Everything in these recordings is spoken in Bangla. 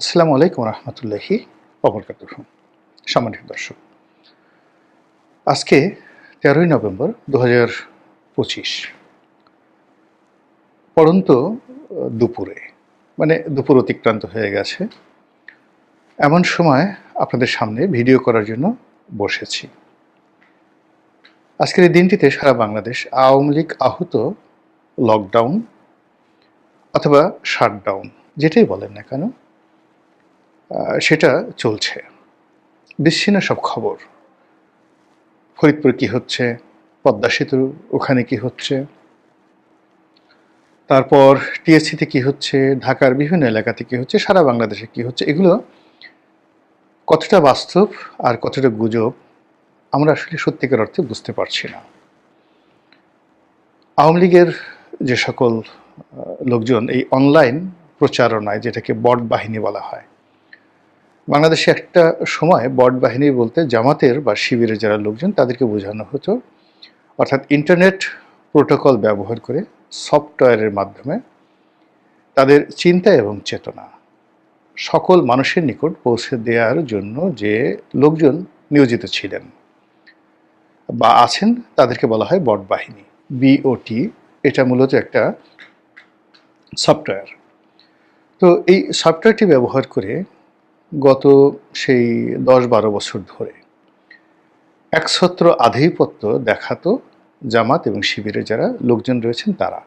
আসসালামু আলাইকুম রহমতুল্লাহি অবরকাতুহ সম্মানিত দর্শক, আজকে তেরোই নভেম্বর দু হাজার পঁচিশ পরন্ত দুপুরে মানে দুপুর অতিক্রান্ত হয়ে গেছে। এমন সময় আপনাদের সামনে ভিডিও করার জন্য বসেছি। আজকের এই দিনটিতে সারা বাংলাদেশ আওয়ামী লীগ আহত লকডাউন অথবা শাটডাউন যেটাই বলেন না কেন সেটা চলছে। বিচ্ছিন্ন সব খবর। ফরিদপুর কি হচ্ছে? পদ্মা সেতু ওখানে কি হচ্ছে? তারপর টিএসসিতে কি হচ্ছে? ঢাকার বিভিন্ন এলাকাতে কি হচ্ছে? সারা বাংলাদেশে কি হচ্ছে? এগুলো কতটা বাস্তব আর কতটা গুজব, আমরা আসলে সত্যিকার অর্থে বুঝতে পারছি না। আওয়ামী লীগের যে সকল লোকজন এই অনলাইন প্রচারণায়, যেটাকে বট বাহিনী বলা হয় বাংলাদেশে একটা সময় বট বাহিনী বলতে জামাতের বা শিবিরের যারা লোকজন, তাদেরকে বোঝানো হতো। অর্থাৎ ইন্টারনেট প্রোটোকল ব্যবহার করে সফটওয়্যারের মাধ্যমে তাদের চিন্তা এবং চেতনা সকল মানুষের নিকট পৌঁছে দেওয়ার জন্য যে লোকজন নিয়োজিত ছিলেন বা আছেন, তাদেরকে বলা হয় বট বাহিনী বিওটি এটা মূলত একটা সফটওয়্যার। তো এই সফটওয়্যারটি ব্যবহার করে গত সেই দশ বারো বছর ধরে। একছত্র আধিপত্য দেখাতো জামাত এবং শিবিরে যারা লোকজন রয়েছেন তারা।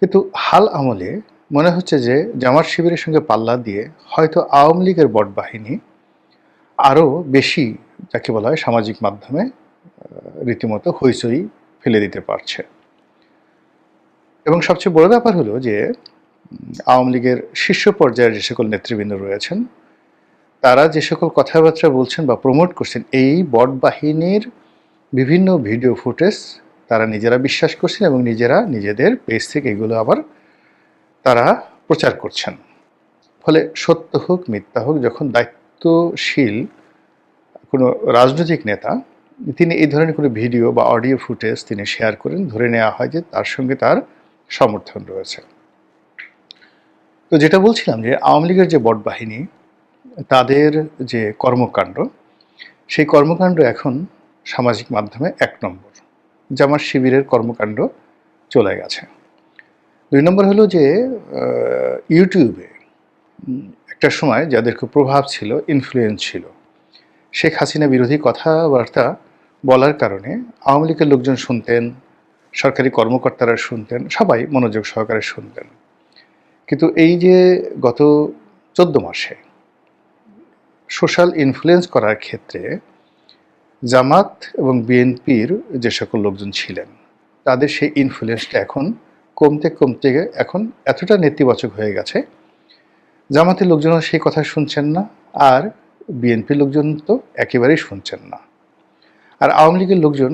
কিন্তু হাল আমলে মনে হচ্ছে যে জামাত শিবিরের সঙ্গে পাল্লা দিয়ে হয়তো আওয়ামী লীগের বট বাহিনী আরও বেশি যাকে বলা হয় সামাজিক মাধ্যমে রীতিমতো হইচই ফেলে দিতে পারছে। এবং সবচেয়ে বড় ব্যাপার হলো যে আওয়ামী লীগের শীর্ষ পর্যায়ের যে সকল নেতৃবৃন্দ রয়েছেন, তারা যে সকল কথাবার্তা বলছেন বা প্রমোট করছেন, এই বট বাহিনীর বিভিন্ন ভিডিও ফুটেজ তারা নিজেরা বিশ্বাস করছেন এবং নিজেরা নিজেদের পেজ থেকে এগুলো আবার তারা প্রচার করছেন। ফলে সত্য হোক, মিথ্যা হোক, যখন দায়িত্বশীল কোনো রাজনৈতিক নেতা, তিনি এই ধরনের কোনো ভিডিও বা অডিও ফুটেজ তিনি শেয়ার করেন, ধরে নেওয়া হয় যে তার সঙ্গে তার সমর্থন রয়েছে। তো যেটা বলছিলাম যে আওয়ামী লীগের যে বট বাহিনী, তাদের যে কর্মকাণ্ড, সেই কর্মকাণ্ড এখন সামাজিক মাধ্যমে এক নম্বর। জামার শিবিরের কর্মকাণ্ড চলে গেছে। দুই নম্বর হলো যে ইউটিউবে একটা সময় যাদের খুব প্রভাব ছিল ইনফ্লুয়েন্স ছিল, শেখ হাসিনা বিরোধী কথাবার্তা বলার কারণে আওয়ামী লীগের লোকজন শুনতেন, সরকারি কর্মকর্তারা শুনতেন, সবাই মনোযোগ সহকারে শুনতেন। কিন্তু এই যে গত চোদ্দ মাসে সোশ্যাল ইনফ্লুয়েন্স করার ক্ষেত্রে জামাত এবং বিএনপির যে সকল লোকজন ছিলেন, তাদের সেই ইনফ্লুয়েন্সটা এখন কমতে কমতে এখন এতটা নেতিবাচক হয়ে গেছে। জামাতের লোকজনও সেই কথা শুনছেন না, আর বিএনপির লোকজন তো একেবারেই শুনছেন না। আর আওয়ামী লীগের লোকজন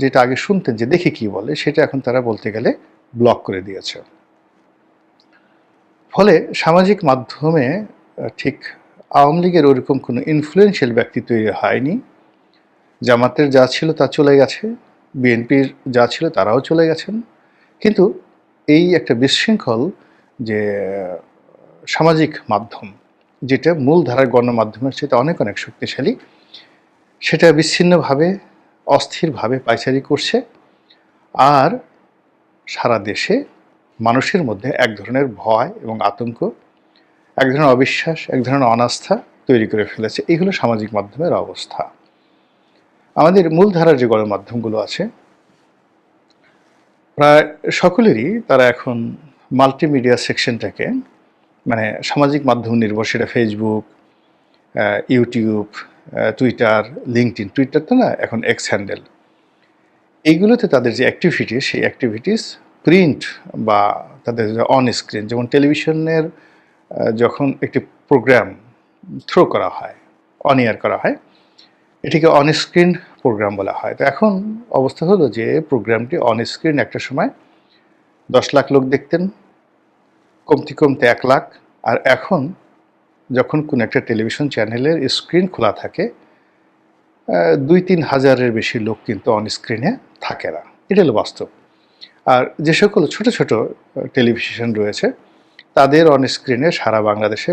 যেটা আগে শুনতেন যে দেখি কি বলে, সেটা এখন তারা বলতে গেলে ব্লক করে দিয়েছে। ফলে সামাজিক মাধ্যমে ঠিক আওয়ামী লীগের ওরকম কোনো ইনফ্লুয়েন্সিয়াল ব্যক্তি তৈরি হয়নি। জামাতের যা ছিল তা চলে গেছে, বিএনপির যা ছিল তারাও চলে গেছেন। কিন্তু এই একটা বিশৃঙ্খল যে, সামাজিক মাধ্যম, যেটা মূলধারার গণমাধ্যমের সেটা অনেক অনেক শক্তিশালী, সেটা বিচ্ছিন্নভাবে, অস্থিরভাবে পাইচারি করছে। আর সারা দেশে মানুষের মধ্যে এক ধরনের ভয় এবং আতঙ্ক, এক ধরনের অবিশ্বাস, এক ধরনের অনাস্থা তৈরি করে ফেলেছে। এই হলো সামাজিক মাধ্যমের অবস্থা। আমাদের মূলধারার যে গণমাধ্যমগুলো আছে, প্রায় সকলেরই তারা এখন মাল্টিমিডিয়া সেকশনটাকে মানে সামাজিক মাধ্যম নির্ভর সেটা Facebook YouTube Twitter LinkedIn Twitter তো না এখন এক্স হ্যান্ডেল এইগুলোতে তাদের যে অ্যাক্টিভিটিস সেই অ্যাক্টিভিটিস প্রিন্ট বা তাদের অন স্ক্রিন যেমন টেলিভিশনের যখন একটি প্রোগ্রাম থ্রো করা হয় অন ইয়ার করা হয়, এটিকে অন স্ক্রিন প্রোগ্রাম বলা হয়। তো এখন অবস্থা হলো যে প্রোগ্রামটি অন স্ক্রিন একটা সময় দশ লাখ লোক দেখতেন, কমতি কমতে এক লাখ, আর এখন যখন কোনো একটা টেলিভিশন চ্যানেলের স্ক্রিন খোলা থাকে দুই তিন হাজারের বেশি লোক কিন্তু অন স্ক্রিনে থাকে না। এটা হলো বাস্তব। আর যে সকল ছোট ছোট টেলিভিশন রয়েছে তাদের অন স্ক্রিনে সারা বাংলাদেশে